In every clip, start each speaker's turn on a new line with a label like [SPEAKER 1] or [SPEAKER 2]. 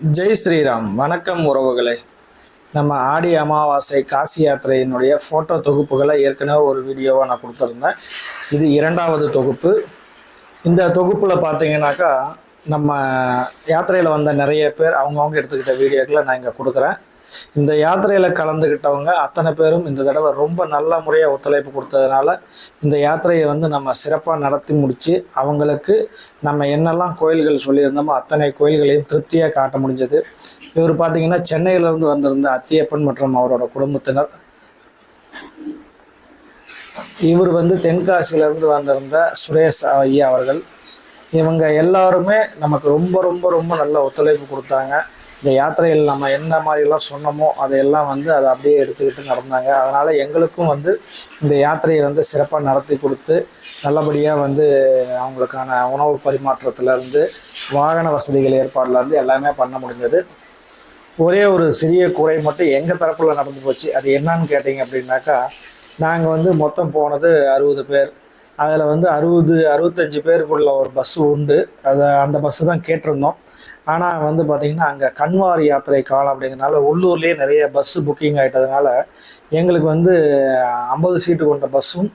[SPEAKER 1] ஜெய் ஸ்ரீராம். வணக்கம் உறவுகளே. நம்ம ஆடி அமாவாசை காசி யாத்திரையினுடைய ஃபோட்டோ தொகுப்புகளை ஏற்கனவே ஒரு வீடியோவாக நான் கொடுத்துருந்தேன். இது இரண்டாவது தொகுப்பு. இந்த தொகுப்பில் பார்த்தீங்கன்னாக்கா நம்ம யாத்திரையில் வந்த நிறைய பேர் அவங்கவுங்க எடுத்துக்கிட்ட வீடியோக்களை நான் இங்கே கொடுக்குறேன். இந்த யாத்திரையில் கலந்துக்கிட்டவங்க அத்தனை பேரும் இந்த தடவை ரொம்ப நல்ல முறையாக ஒத்துழைப்பு கொடுத்ததுனால இந்த யாத்திரையை வந்து நம்ம சிறப்பாக நடத்தி முடித்து அவங்களுக்கு நம்ம என்னெல்லாம் கோயில்கள் சொல்லியிருந்தோமோ அத்தனை கோயில்களையும் திருப்தியாக காட்ட முடிஞ்சது. இவர் பார்த்தீங்கன்னா சென்னையிலேருந்து வந்திருந்த அத்தியப்பன் மற்றும் அவரோட குடும்பத்தினர். இவர் வந்து தென்காசியிலேருந்து வந்திருந்த சுரேஷ் ஐயா அவர்கள். இவங்க எல்லாருமே நமக்கு ரொம்ப ரொம்ப ரொம்ப நல்ல ஒத்துழைப்பு கொடுத்தாங்க. இந்த யாத்திரையில் நம்ம என்ன மாதிரிலாம் சொன்னோமோ அதையெல்லாம் வந்து அதை அப்படியே எடுத்துக்கிட்டு நடந்தாங்க. அதனால் எங்களுக்கும் வந்து இந்த யாத்திரையை வந்து சிறப்பாக நடத்தி கொடுத்து நல்லபடியாக வந்து அவங்களுக்கான உணவு பரிமாற்றத்துலேருந்து வாகன வசதிகள் ஏற்பாடுலேருந்து எல்லாமே பண்ண முடிஞ்சது. ஒரே ஒரு சிறிய குறை மட்டும் எங்கள் தரப்பில் நடந்து போச்சு. அது என்னன்னு கேட்டிங்க அப்படின்னாக்கா நாங்கள் வந்து மொத்தம் போனது அறுபது பேர். அதில் வந்து அறுபது அறுபத்தஞ்சு பேருக்குள்ள ஒரு பஸ்ஸு உண்டு. அதை அந்த பஸ்ஸு தான் கேட்டிருந்தோம். ஆனால் வந்து பார்த்திங்கன்னா அங்கே கண்வாரி யாத்திரை காலம் அப்படிங்கிறனால உள்ளூர்லேயே நிறைய பஸ்ஸு புக்கிங் ஆகிட்டதுனால எங்களுக்கு வந்து ஐம்பது சீட்டு கொண்ட பஸ்ஸும்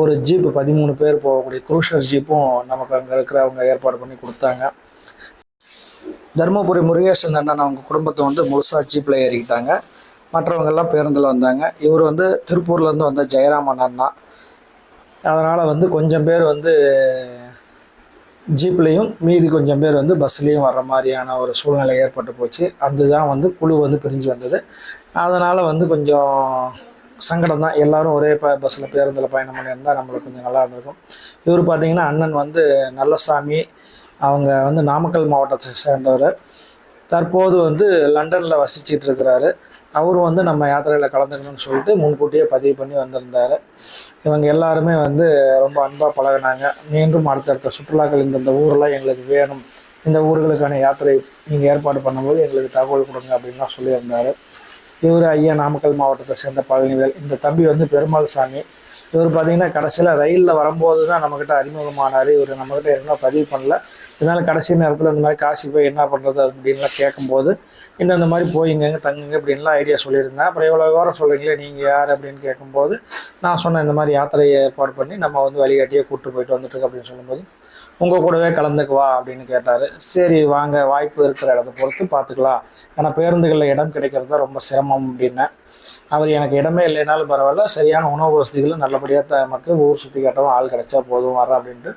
[SPEAKER 1] ஒரு ஜீப்பு பதிமூணு பேர் போகக்கூடிய குரூஷர் ஜீப்பும் நமக்கு அங்கே இருக்கிறவங்க ஏற்பாடு பண்ணி கொடுத்தாங்க. தருமபுரி முருகேசன் அண்ணன் அவங்க குடும்பத்தை வந்து முழுசாக ஜீப்பில் ஏறிக்கிட்டாங்க. மற்றவங்கெல்லாம் பேருந்தில் வந்தாங்க. இவர் வந்து திருப்பூர்லேருந்து வந்த ஜெயராமன் அண்ணா. அதனால் வந்து கொஞ்சம் பேர் வந்து ஜீப்லேயும் மீதி கொஞ்சம் பேர் வந்து பஸ்லேயும் வர்ற மாதிரியான ஒரு சூழ்நிலை ஏற்பட்டு போச்சு. அதுதான் வந்து குழு வந்து பிரிஞ்சு வந்தது. அதனால் வந்து கொஞ்சம் சங்கடம் தான். எல்லோரும் ஒரே ப பஸ்ஸில் பேருந்தில் பயணம் பண்ணியிருந்தால் நம்மளுக்கு கொஞ்சம் நல்லா இருந்திருக்கும். இவர் பார்த்தீங்கன்னா அண்ணன் வந்து நல்லசாமி அவங்க வந்து நாமக்கல் மாவட்டத்தை சேர்ந்தவர். தற்போது வந்து லண்டனில் வசிச்சிட்டு இருக்கிறாரு. அவரும் வந்து நம்ம யாத்திரையில் கலந்துக்கணும்னு சொல்லிட்டு முன்கூட்டியே பதிவு பண்ணி வந்திருந்தார். இவங்க எல்லாருமே வந்து ரொம்ப அன்பாக பழகினாங்க. மீண்டும் அடுத்தடுத்த சுற்றுலாக்கள் இந்தந்த ஊரெல்லாம் எங்களுக்கு வேணும். இந்த ஊர்களுக்கான யாத்திரை நீங்கள் ஏற்பாடு பண்ணும்போது எங்களுக்கு தகவல் கொடுங்க அப்படின்லாம் சொல்லியிருந்தார். இவர் ஐயா நாமக்கல் மாவட்டத்தை சேர்ந்த பழனிவேல். இந்த தம்பி வந்து பெருமாள் சாமி இவர் பார்த்தீங்கன்னா கடைசியில் ரயிலில் வரும்போது தான் நம்மக்கிட்ட அறிமுகமானார். இவர் நம்மக்கிட்ட என்ன பதிவு பண்ணல. இதனால் கடைசி நேரத்தில் இந்த மாதிரி காசி போய் என்ன பண்ணுறது அப்படின்லாம் கேட்கும்போது இந்த இந்த மாதிரி போயிங்க தங்குங்க அப்படின்லாம் ஐடியா சொல்லியிருந்தேன். அப்புறம் எவ்வளோ விவரம் சொல்கிறீங்களே நீங்கள் யார் அப்படின்னு கேட்கும்போது நான் சொன்னேன் இந்த மாதிரி யாத்திரையை ஏற்பாடு பண்ணி நம்ம வந்து வழிகாட்டியே கூப்பிட்டு போயிட்டு வந்துட்டுருக்கு அப்படின்னு சொல்லும்போது உங்கள் கூடவே கலந்துக்குவா அப்படின்னு கேட்டார். சரி வாங்க வாய்ப்பு இருக்கிற இடத்த பொறுத்து பார்த்துக்கலாம். ஏன்னா பேருந்துகளில் இடம் கிடைக்கிறது தான் ரொம்ப சிரமம் அப்படின்னேன் அவர் எனக்கு இடமே இல்லைனாலும் பரவாயில்ல சரியான உணவு வசதிகளும் நல்லபடியாக நமக்கு ஊர் சுற்றி காட்டவும் ஆள் கிடைச்சா போதும் வர அப்படின்ட்டு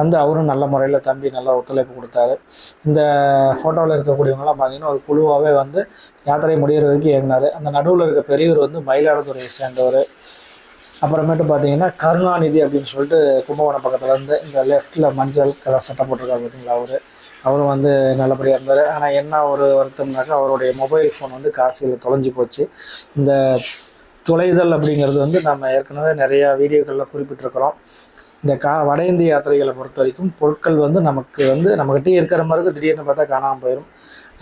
[SPEAKER 1] வந்து அவரும் நல்ல முறையில் தம்பி நல்லா ஒத்துழைப்பு கொடுத்தாரு. இந்த ஃபோட்டோவில் இருக்கக்கூடியவங்களாம் பார்த்தீங்கன்னா ஒரு குழுவாகவே வந்து யாத்திரை முடிகிற வரைக்கும் ஏறினார் அந்த நடுவில் இருக்க பெரியவர் வந்து மயிலாடுதுறையை சேர்ந்தவர். அப்புறமேட்டு பார்த்தீங்கன்னா கருணாநிதி அப்படின்னு சொல்லிட்டு கும்பகோணம் பக்கத்தில் இருந்து இந்த லெஃப்ட்டில் மஞ்சள் கலர் சட்டை போட்டிருக்காரு பார்த்தீங்களா அவர்? அவரும் வந்து நல்லபடியாக இருந்தார். ஆனால் என்ன ஒரு வருத்தம்னாக்கா அவருடைய மொபைல் ஃபோன் வந்து காசியில் தொலைஞ்சு போச்சு. இந்த தொலைதல் அப்படிங்கிறது வந்து நம்ம ஏற்கனவே நிறையா வீடியோக்களில் குறிப்பிட்டிருக்கிறோம். இந்த கா வட இந்திய யாத்திரைகளை பொறுத்த வரைக்கும் பொருட்கள் வந்து நமக்கு வந்து நம்மக்கிட்டே இருக்கிற மாதிரி திடீர்னு பார்த்தா காணாமல் போயிடும்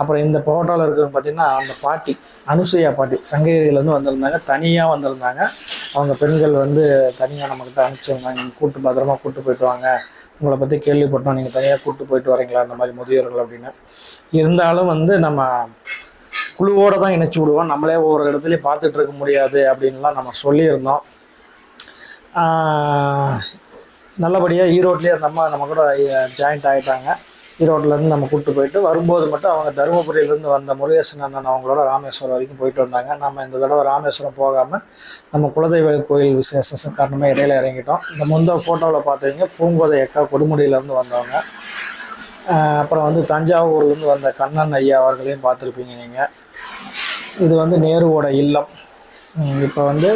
[SPEAKER 1] அப்புறம் இந்த போட்டோவில் இருக்கிறவங்க பார்த்திங்கன்னா அந்த பாட்டி அனுசூயா பாட்டி சங்ககிரியிலேருந்து வந்திருந்தாங்க. தனியாக வந்திருந்தாங்க. அவங்க பெண்கள் வந்து தனியாக நம்மக்கிட்ட அனுப்பிச்சிருந்தாங்க நீங்கள் கூட்டு பத்திரமா கூட்டு போயிட்டு வாங்க. உங்களை பற்றி கேள்விப்பட்டோம். நீங்கள் தனியாக கூட்டு போயிட்டு வரீங்களா? அந்த மாதிரி முதியோர்கள் அப்படின்னு. இருந்தாலும் வந்து நம்ம குழுவோடு தான் இணைச்சி விடுவோம். நம்மளே ஒவ்வொரு இடத்துலையும் பார்த்துட்டு இருக்க முடியாது அப்படின்லாம் நம்ம சொல்லியிருந்தோம். நல்லபடியாக ஈரோட்லேயே அந்த அம்மா நம்ம கூட ஜாயிண்ட் ஆகிட்டாங்க ஈரோட்லேருந்து நம்ம கூப்பிட்டு போயிட்டு வரும்போது மட்டும் அவங்க தருமபுரியிலேருந்து வந்த முருகேசன் அண்ணன் அவங்களோட ராமேஸ்வரம் வரைக்கும் போயிட்டு வந்தாங்க. நம்ம இந்த தடவை ராமேஸ்வரம் போகாமல் நம்ம குலதெய்வ கோயில் விசேஷம் காரணமாக இடையில இறங்கிட்டோம். இந்த முந்த ஃபோட்டோவில் பார்த்தீங்க பூங்கோதை அக்கா கொடுமுடியிலேருந்து வந்தவங்க. அப்புறம் வந்து தஞ்சாவூர்லேருந்து வந்த கண்ணன் ஐயா அவர்களையும் பார்த்துருப்பீங்க நீங்கள் இது வந்து நேருவோட இல்லம். இப்போ வந்து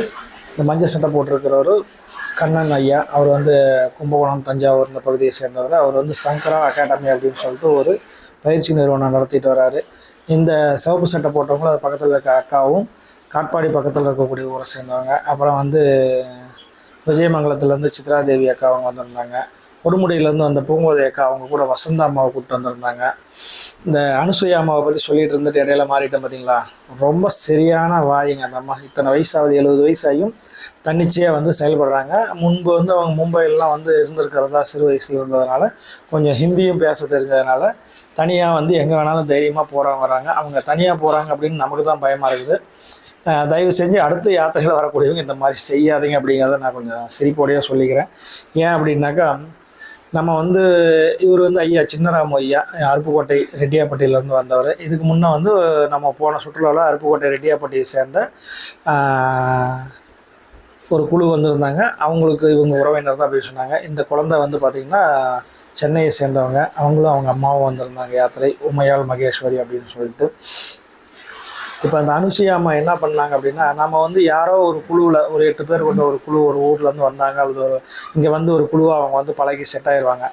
[SPEAKER 1] இந்த மஞ்சள் சட்டை போட்டிருக்கிறவர் கண்ணன் ஐயா அவர் வந்து கும்பகோணம் தஞ்சாவூர் இந்த பகுதியை சேர்ந்தவர். அவர் வந்து சங்கரா அகாடமி அப்படின்னு சொல்லிட்டு ஒரு பயிற்சி நிறுவனம் நடத்திட்டு வராரு. இந்த சிவப்பு சட்டை போட்டவங்களும் அது பக்கத்தில் இருக்க அக்காவும் காட்பாடி பக்கத்தில் இருக்கக்கூடிய ஊரை சேர்ந்தவங்க. அப்புறம் வந்து விஜயமங்கலத்துலேருந்து சித்ராதேவி அக்கா அவங்க வந்திருந்தாங்க. கொடுமுடியிலேருந்து வந்த பூங்கோதை அக்கா அவங்க கூட வசந்தா அம்மாவை கூப்பிட்டு வந்திருந்தாங்க. இந்த அனுசூயா அம்மாவை பற்றி சொல்லிட்டு இருந்துட்டு இடையில மாறிட்டேன் பார்த்தீங்களா ரொம்ப சரியான வாயுங்க அந்த அம்மா. இத்தனை வயசாவது எழுபது வயசாகியும் தன்னிச்சையாக வந்து செயல்படுறாங்க. முன்பு வந்து அவங்க மும்பையிலலாம் வந்து இருந்திருக்கிறதா சிறு வயசில் இருந்ததுனால கொஞ்சம் ஹிந்தியும் பேச தெரிஞ்சதுனால தனியாக வந்து எங்கே வேணாலும் தைரியமாக போகிறவங்க வராங்க. அவங்க தனியாக போகிறாங்க அப்படின்னு நமக்கு தான் பயமாக இருக்குது. தயவு செஞ்சு அடுத்த யாத்திரையில் வரக்கூடியவங்க இந்த மாதிரி செய்யாதீங்க அப்படிங்கிறத நான் கொஞ்சம் சிரிப்போடையாக சொல்லிக்கிறேன். ஏன் அப்படின்னாக்கா நம்ம வந்து இவர் வந்து ஐயா சின்னராம ஐயா அருப்புக்கோட்டை ரெட்டியாப்பட்டியிலேருந்து வந்தவர். இதுக்கு முன்னே வந்து நம்ம போன சுற்றுலாவில் அருப்புக்கோட்டை ரெட்டியாப்பட்டியை சேர்ந்த ஒரு குழு வந்திருந்தாங்க. அவங்களுக்கு இவங்க உறவினர் தான் அப்படின்னு சொன்னாங்க. இந்த குழந்தை வந்து பார்த்திங்கன்னா சென்னையை சேர்ந்தவங்க. அவங்களும் அவங்க அம்மாவும் வந்திருந்தாங்க யாத்திரை. உமையாள் மகேஸ்வரி அப்படின்னு சொல்லிட்டு. இப்போ அந்த அனுசூயா அம்மா என்ன பண்ணாங்க அப்படின்னா நம்ம வந்து யாரோ ஒரு குழுவில் ஒரு எட்டு பேர் கொண்ட ஒரு குழு ஒரு ஊர்லேருந்து வந்தாங்க. அல்லது ஒரு இங்கே வந்து ஒரு குழுவை அவங்க வந்து பழகி செட் ஆயிடுவாங்க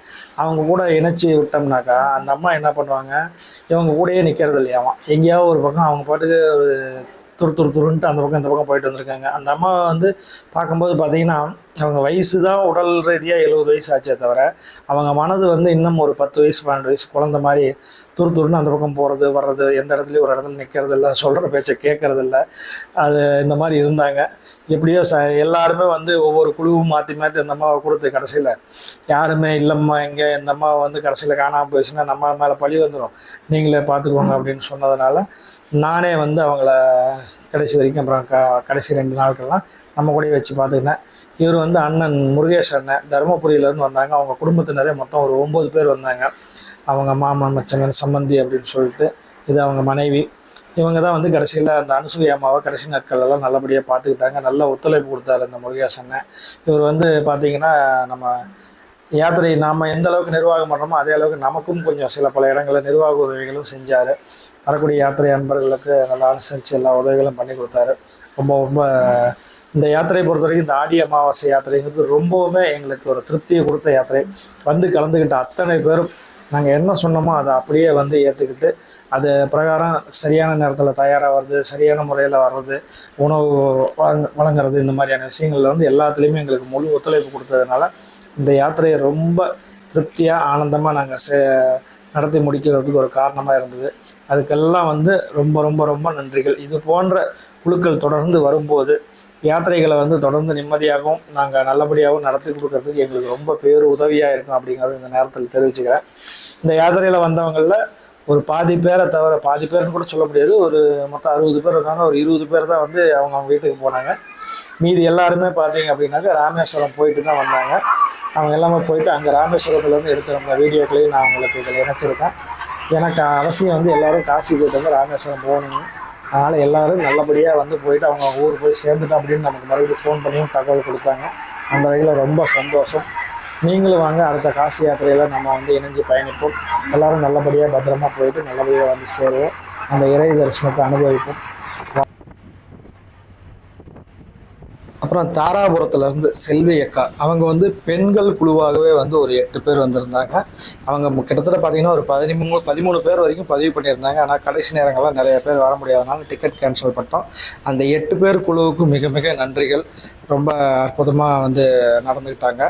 [SPEAKER 1] அவங்க கூட இணைச்சி விட்டோம்னாக்கா அந்த அம்மா என்ன பண்ணுவாங்க? இவங்க கூடயே நிற்கிறது இல்லையாமா எங்கேயாவது ஒரு பக்கம் அவங்க பாட்டுக்கு ஒரு துரு துரு துருன்ட்டு அந்த பக்கம் இந்த பக்கம் போயிட்டு வந்திருக்காங்க. அந்த அம்மா வந்து பார்க்கும்போது பார்த்தீங்கன்னா அவங்க வயசு தான் உடல் ரீதியாக எழுபது வயசு ஆச்சே தவிர அவங்க மனது வந்து இன்னும் ஒரு பத்து வயசு பன்னெண்டு வயசு குழந்த மாதிரி துரு துருன்னு அந்த பக்கம் போகிறது வர்றது எந்த இடத்துலையும் ஒரு இடத்துல நிற்கிறது இல்லை சொல்கிற பேச்சை கேட்கறது இல்லை அது இந்த மாதிரி இருந்தாங்க. எப்படியோ ச எல்லாருமே வந்து ஒவ்வொரு குழுவும் மாற்றி மாற்றி அந்த அம்மாவை கொடுத்து கடைசியில் யாருமே இல்லைம்மா இங்கே இந்த அம்மா வந்து கடைசியில் காணாமல் போயிடுச்சுன்னா நம்ம மேலே பழி வந்துடும் நீங்களே பார்த்துக்கோங்க அப்படின்னு சொன்னதுனால நானே வந்து அவங்கள கடைசி வரைக்கும் அப்புறம் க கடைசி ரெண்டு நாட்கள்லாம் நம்ம கூடயே வச்சு பார்த்துக்கினேன் இவர் வந்து அண்ணன் முருகேஷ் அண்ணன் தருமபுரியிலேருந்து வந்தாங்க. அவங்க குடும்பத்தினரே மொத்தம் ஒரு ஒம்பது பேர் வந்தாங்க. அவங்க மாமன் மச்சங்கன் சம்பந்தி அப்படின்னு சொல்லிட்டு இது அவங்க மனைவி. இவங்க தான் வந்து கடைசியில் அந்த அனுசூய அம்மாவை கடைசி நாட்கள் எல்லாம் நல்லபடியாக பார்த்துக்கிட்டாங்க. நல்ல ஒத்துழைப்பு கொடுத்தாரு அந்த முருகேஷ் அண்ணன். இவர் வந்து பார்த்திங்கன்னா நம்ம யாத்திரை நாம் எந்த அளவுக்கு நிர்வாகம் பண்ணுறோமோ அதே அளவுக்கு நமக்கும் கொஞ்சம் சில பல இடங்களில் நிர்வாக உதவிகளும் செஞ்சார். வரக்கூடிய யாத்திரை அன்பர்களுக்கு நல்லா அனுசரித்து எல்லா உதவிகளும் பண்ணி கொடுத்தாரு. ரொம்ப ரொம்ப இந்த யாத்திரையை பொறுத்த வரைக்கும் இந்த ஆடி அமாவாசை யாத்திரைங்கிறது ரொம்பவுமே எங்களுக்கு ஒரு திருப்தியை கொடுத்த யாத்திரை. வந்து கலந்துக்கிட்ட அத்தனை பேரும் நாங்கள் என்ன சொன்னோமோ அதை அப்படியே வந்து ஏற்றுக்கிட்டு அது பிரகாரம் சரியான நேரத்தில் தயாராக வர்றது சரியான முறையில் வர்றது உணவு வழங்குறது இந்த மாதிரியான விஷயங்கள்ல வந்து எல்லாத்துலேயுமே எங்களுக்கு முழு ஒத்துழைப்பு கொடுத்ததுனால இந்த யாத்திரையை ரொம்ப திருப்தியாக ஆனந்தமாக நாங்கள் சே நடத்தி முடிக்கிறதுக்கு ஒரு காரணமாக இருந்தது. அதுக்கெல்லாம் வந்து ரொம்ப ரொம்ப ரொம்ப நன்றிகள். இது போன்ற குழுக்கள் தொடர்ந்து வரும்போது யாத்திரைகளை வந்து தொடர்ந்து நிம்மதியாகவும் நாங்கள் நல்லபடியாகவும் நடத்தி கொடுக்கறதுக்கு எங்களுக்கு ரொம்ப பேர் உதவியாக இருக்கும் அப்படிங்கிறது இந்த நேரத்தில் தெரிவிச்சுக்கிறேன். இந்த யாத்திரையில் வந்தவங்களில் ஒரு பாதி பேரை தவிர பாதி பேர்னு கூட சொல்ல முடியாது. ஒரு மொத்தம் அறுபது பேர் இருக்காங்க. ஒரு இருபது பேர் தான் வந்து அவங்க அவங்க வீட்டுக்கு போனாங்க. மீதி எல்லாருமே பார்த்தீங்க அப்படின்னாக்கா ராமேஸ்வரம் போயிட்டு தான் வந்தாங்க. அவங்க எல்லாமே போயிட்டு அங்கே ராமேஸ்வரத்துலேருந்து எடுத்துருந்த வீடியோக்களையும் நான் உங்களுக்கு இதில் இணைச்சிருக்கேன். எனக்கு அவசியம் வந்து எல்லாரும் காசி போயிட்டு வந்து ராமேஸ்வரம் போகணும். அதனால் எல்லாரும் நல்லபடியாக வந்து போயிட்டு அவங்க ஊர் போய் சேர்ந்துட்டோம் அப்படின்னு நமக்கு மறுபடியும் ஃபோன் பண்ணியும் தகவல் கொடுத்தாங்க. அந்த வகையில் ரொம்ப சந்தோஷம். நீங்களும் வாங்க அடுத்த காசி யாத்திரையில் நம்ம வந்து இணைஞ்சு பயணிப்போம். எல்லாரும் நல்லபடியாக பத்திரமா போயிட்டு நல்லபடியாக வந்து சேருவோம். அந்த இறை தரிசனத்தை அனுபவிப்போம். அப்புறம் தாராபுரத்துல இருந்து செல்வி அக்கா. அவங்க வந்து பெண்கள் குழுவாகவே வந்து ஒரு எட்டு பேர் வந்திருந்தாங்க. அவங்க கிட்டத்தட்ட பார்த்தீங்கன்னா ஒரு பதிமூணு பதிமூணு பேர் வரைக்கும் பதிவு பண்ணியிருந்தாங்க. ஆனால் கடைசி நேரங்கள்லாம் நிறைய பேர் வர முடியாதனால டிக்கெட் கேன்சல் பண்ணிட்டோம். அந்த எட்டு பேர் குழுவுக்கு மிக மிக நன்றிகள். ரொம்ப அற்புதமாக வந்து நடந்துக்கிட்டாங்க.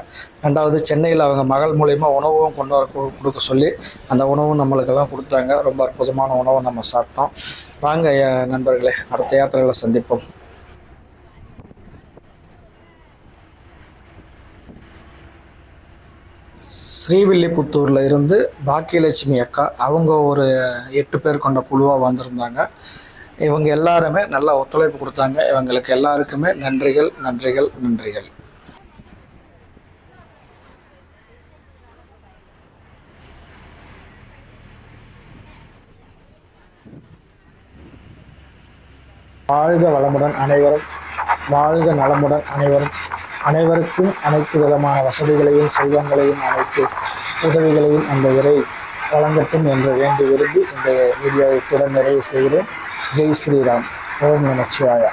[SPEAKER 1] ரெண்டாவது சென்னையில் அவங்க மகள் மூலயமா உணவும் கொண்டு வர கொடுக்க சொல்லி அந்த உணவும் நம்மளுக்கெல்லாம் கொடுத்தாங்க. ரொம்ப அற்புதமான உணவை நம்ம சாப்பிட்டோம். வாங்க நண்பர்களே அடுத்த யாத்திரையில் சந்திப்போம். ஸ்ரீவில்லிபுத்தூரில் இருந்து பாக்கியலட்சுமி அக்கா அவங்க ஒரு எட்டு பேர் கொண்ட குழுவாக வந்திருந்தாங்க. இவங்க எல்லாருமே நல்லா ஒத்துழைப்பு கொடுத்தாங்க. இவங்களுக்கு எல்லாருக்குமே நன்றிகள் நன்றிகள் நன்றிகள். வாழ்க வளமுடன் அனைவரும் வாழ்க நலமுடன் அனைவரும். அனைவருக்கும் அனைத்து விதமான வசதிகளையும் செல்வங்களையும் அனைத்து உதவிகளையும் அந்த இறை வழங்கட்டும் என்று வேண்டி விரும்பி இந்த வீடியோவை கூட நிறைவு செய்கிறேன். ஜெய் ஸ்ரீராம். ஓம் நமச்சிவாயா.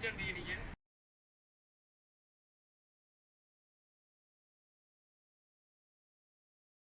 [SPEAKER 1] Giardini.